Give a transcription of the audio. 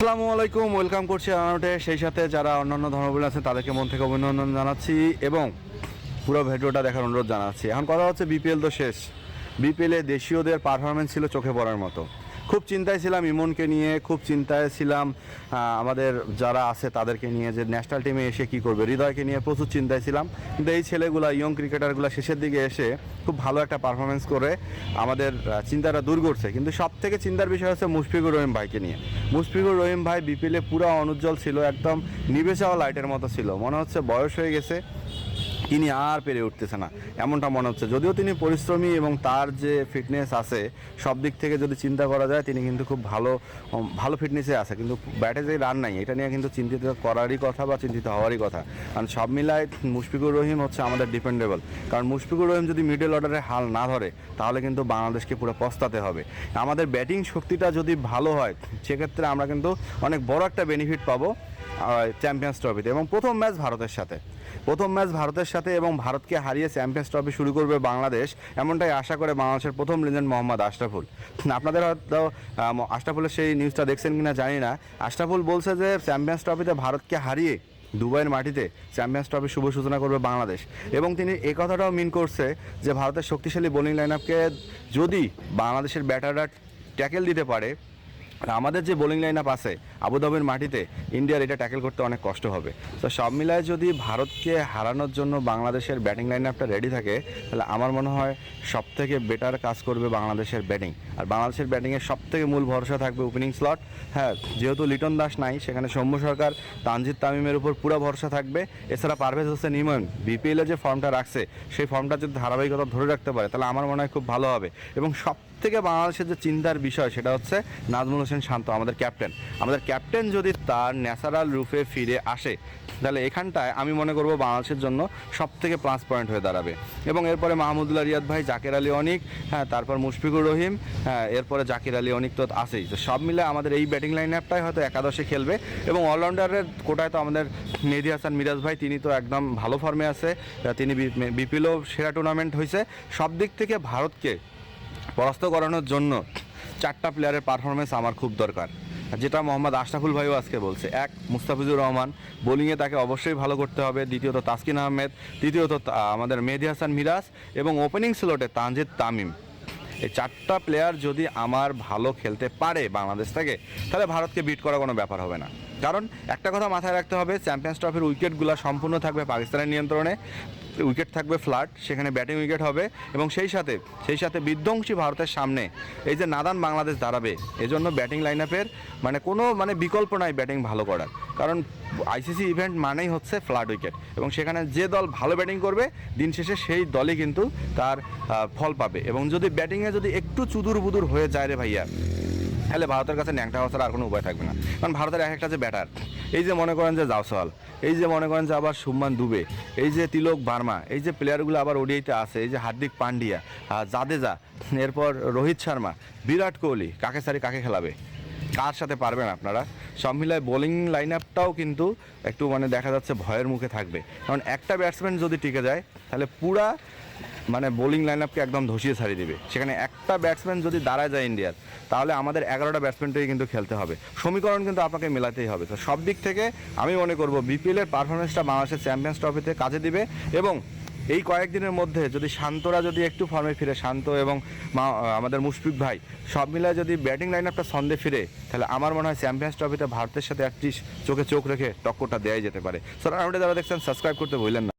আসসালামু আলাইকুম, ওয়েলকাম করছি আনাউটে সেই সাথে যারা অন্যান্য ধর্মগুলো আছেন, তাদেরকে মন থেকে অভিনন্দন জানাচ্ছি এবং পুরো ভিডিওটা দেখার অনুরোধ জানাচ্ছি। এখন কথা হচ্ছে বিপিএল তো শেষ। বিপিএলে দেশীয়দের পারফরমেন্স ছিল চোখে পড়ার মতো। খুব চিন্তায় ছিলাম, ইমনকে নিয়ে খুব চিন্তায় ছিলাম। আমাদের যারা আছে তাদেরকে নিয়ে যে ন্যাশনাল টিমে এসে কি করবে, হৃদয়কে নিয়ে প্রচুর চিন্তায় ছিলাম। কিন্তু এই ছেলেগুলা ইয়ং ক্রিকেটারগুলো শেষের দিকে এসে খুব ভালো একটা পারফরমেন্স করে আমাদের চিন্তাটা দূর করছে। কিন্তু সব থেকে চিন্তার বিষয় হচ্ছে মুশফিকুর রহিম ভাইকে নিয়ে। মুশফিকুর রহিম ভাই বিপিএলে পুরো অনুজ্জ্বল ছিল, একদম নিভে যাওয়া লাইটের মতো ছিল। মনে হচ্ছে বয়স হয়ে গেছে। তিনি আর পেরে উঠতেছে না, এমনটা মনে হচ্ছে। যদিও তিনি পরিশ্রমী এবং তার যে ফিটনেস আছে, সব দিক থেকে যদি চিন্তা করা যায়, তিনি কিন্তু খুব ভালো ভালো ফিটনেসে আছে। কিন্তু ব্যাটে যে রান নাই, এটা নিয়ে কিন্তু চিন্তিত করারই কথা বা চিন্তিত হওয়ারই কথা। কারণ সব মিলায় মুশফিকুর রহিম হচ্ছে আমাদের ডিপেন্ডেবল কারণ মুশফিকুর রহিম যদি মিডল অর্ডারে হাল না ধরে, তাহলে কিন্তু বাংলাদেশকে পুরো পস্তাতে হবে। আমাদের ব্যাটিং শক্তিটা যদি ভালো হয়, সেক্ষেত্রে আমরা কিন্তু অনেক বড় একটা বেনিফিট পাবো চ্যাম্পিয়ন্স ট্রফিতে এবং প্রথম ম্যাচ ভারতের সাথে। প্রথম ম্যাচ ভারতের সাথে এবং ভারতকে হারিয়ে চ্যাম্পিয়ন্স ট্রফি শুরু করবে বাংলাদেশ, এমনটাই আশা করে বাংলাদেশের প্রথম লেজেন্ড মোহাম্মদ আশরাফুল। আপনাদের হয়তো আশরাফুলের সেই নিউজটা দেখছেন কিনা জানি না। আশরাফুল বলছে যে চ্যাম্পিয়ন্স ট্রফিতে ভারতকে হারিয়ে দুবাইয়ের মাটিতে চ্যাম্পিয়ন্স ট্রফি শুভ সূচনা করবে বাংলাদেশ। এবং তিনি এ কথাটাও মিন করছে যে ভারতের শক্তিশালী বোলিং লাইন আপকে যদি বাংলাদেশের ব্যাটাররা ট্যাকেল দিতে পারে আর আমাদের যে বোলিং লাইন আপ আছে, আবুধাবির মাটিতে, ইন্ডিয়ার এটা ট্যাকেল করতে অনেক কষ্ট হবে। তো সব মিলায় যদি ভারতকে হারানোর জন্য বাংলাদেশের ব্যাটিং লাইন আপটা রেডি থাকে, তাহলে আমার মনে হয় সব থেকে বেটার কাজ করবে বাংলাদেশের ব্যাটিং আর বাংলাদেশের ব্যাটিংয়ের সব থেকে মূল ভরসা থাকবে ওপেনিং স্লট হ্যাঁ যেহেতু লিটন দাস নাই, সেখানে সৌম্য সরকার, তানজিদ তামিমের উপর পুরো ভরসা থাকবে। এছাড়া পারভেজ হোসেন ইমন বিপিএলে যে ফর্মটা রাখছে, সেই ফর্মটা যদি ধারাবাহিকতা ধরে রাখতে পারে, তাহলে আমার মনে হয় খুব ভালো হবে। এবং সব থেকে বাংলাদেশের যে চিন্তার বিষয়, সেটা হচ্ছে নাজমুল হোসেন শান্ত, আমাদের ক্যাপ্টেন। আমাদের ক্যাপ্টেন যদি তার ন্যাচারাল রূপে ফিরে আসে, তাহলে এখানটায় আমি মনে করব বাংলাদেশের জন্য সব থেকে প্লাস পয়েন্ট হয়ে দাঁড়াবে। এবং এরপরে মাহমুদুল্লাহ রিয়াদ ভাই, জাকের আলী অনিক হ্যাঁ তারপর মুশফিকুর রহিম হ্যাঁ এরপরে জাকির আলী, অনিক তো আছেই। তো সব মিলে আমাদের এই ব্যাটিং লাইন আপটাই হয়তো একাদশে খেলবে। এবং অলরাউন্ডারের কোটায় তো আমাদের মেহেদি হাসান, মিরাজ ভাই, তিনি তো একদম ভালো ফর্মে আছে। তিনি বিপিএলও সেরা টুর্নামেন্ট হয়েছে সব দিক থেকে ভারতকে পরাস্ত করানোর জন্য চারটা প্লেয়ারের পারফরমেন্স আমার খুব দরকার। যেটা মোহাম্মদ আশরাফুল ভাইও আজকে বলছে। এক, মুস্তাফিজুর রহমান। বোলিংয়ে তাকে অবশ্যই ভালো করতে হবে। দ্বিতীয়ত তাসকিন আহমেদ। তৃতীয়ত আমাদের মেহেদি হাসান মিরাজ এবং ওপেনিং স্লটে তানজিদ তামিম। এই চারটা প্লেয়ার যদি আমার ভালো খেলতে পারে বাংলাদেশ থেকে, তাহলে ভারতকে বিট করা কোনো ব্যাপার হবে না। কারণ একটা কথা মাথায় রাখতে হবে চ্যাম্পিয়ন্স ট্রফির উইকেটগুলো সম্পূর্ণ থাকবে পাকিস্তানের নিয়ন্ত্রণে, উইকেট থাকবে ফ্ল্যাট সেখানে ব্যাটিং উইকেট হবে এবং সেই সাথে সেই সাথে বিধ্বংসী ভারতের সামনে এই যে নাদান বাংলাদেশ দাঁড়াবে, এজন্য ব্যাটিং লাইন আপের মানে কোনো মানে বিকল্প নাই ব্যাটিং ভালো করার। কারণ আইসিসি ইভেন্ট মানেই হচ্ছে ফ্ল্যাট উইকেট এবং সেখানে যে দল ভালো ব্যাটিং করবে, দিন শেষে সেই দলই কিন্তু তার ফল পাবে এবং যদি ব্যাটিংয়ে যদি একটু চুদুর বুদুর হয়ে যায় রে ভাইয়া তাহলে ভারতের কাছে ন্যাংটা হওয়া আর কোনো উপায় থাকবে না। কারণ ভারতের এক একটা যে ব্যাটার, এই যে মনে করেন যে জাওসওয়াল এই যে মনে করেন যে আবার সুম্মান দুবে, এই যে তিলক বার্মা, এই যে প্লেয়ারগুলো আবার ওডিআইতে আছে, এই যে হার্দিক পান্ডিয়া জাদেজা, এরপর রোহিত শর্মা, বিরাট কোহলি, কাকে সারি কাকে খেলাবে? কার সাথে পারবেন আপনারা? সব মিলায় বোলিং লাইন আপটাও কিন্তু একটু মানে দেখা যাচ্ছে ভয়ের মুখে থাকবে। কারণ একটা ব্যাটসম্যান যদি টিকে যায়, তাহলে পুরা মানে বোলিং লাইন আপকে একদম ধসিয়ে ছাড়িয়ে দেবে। সেখানে একটা ব্যাটসম্যান যদি দাঁড়ায় যায় ইন্ডিয়ার তাহলে আমাদের এগারোটা ব্যাটসম্যানটাই কিন্তু খেলতে হবে। সমীকরণ কিন্তু আপনাকে মেলাতেই হবে। তো সব দিক থেকে আমি মনে করব বিপিএলের পারফরমেন্সটা বাংলাদেশের চ্যাম্পিয়ন্স ট্রফিতে কাজে দিবে এবং এই কয়েকদিনের মধ্যে যদি শান্তরা যদি একটু ফর্মে ফিরে, শান্ত এবং আমাদের মুশফিক ভাই, সব মিলায় যদি ব্যাটিং লাইন আপটা ছন্দে ফিরে, তাহলে আমার মনে হয় চ্যাম্পিয়ন্স ট্রফিটা ভারতের সাথে একটি চোখে চোখ রেখে টক্করটা দেওয়াই যেতে পারে। সো আমাদের যারা দেখছেন সাবস্ক্রাইব করতে ভুললেন না।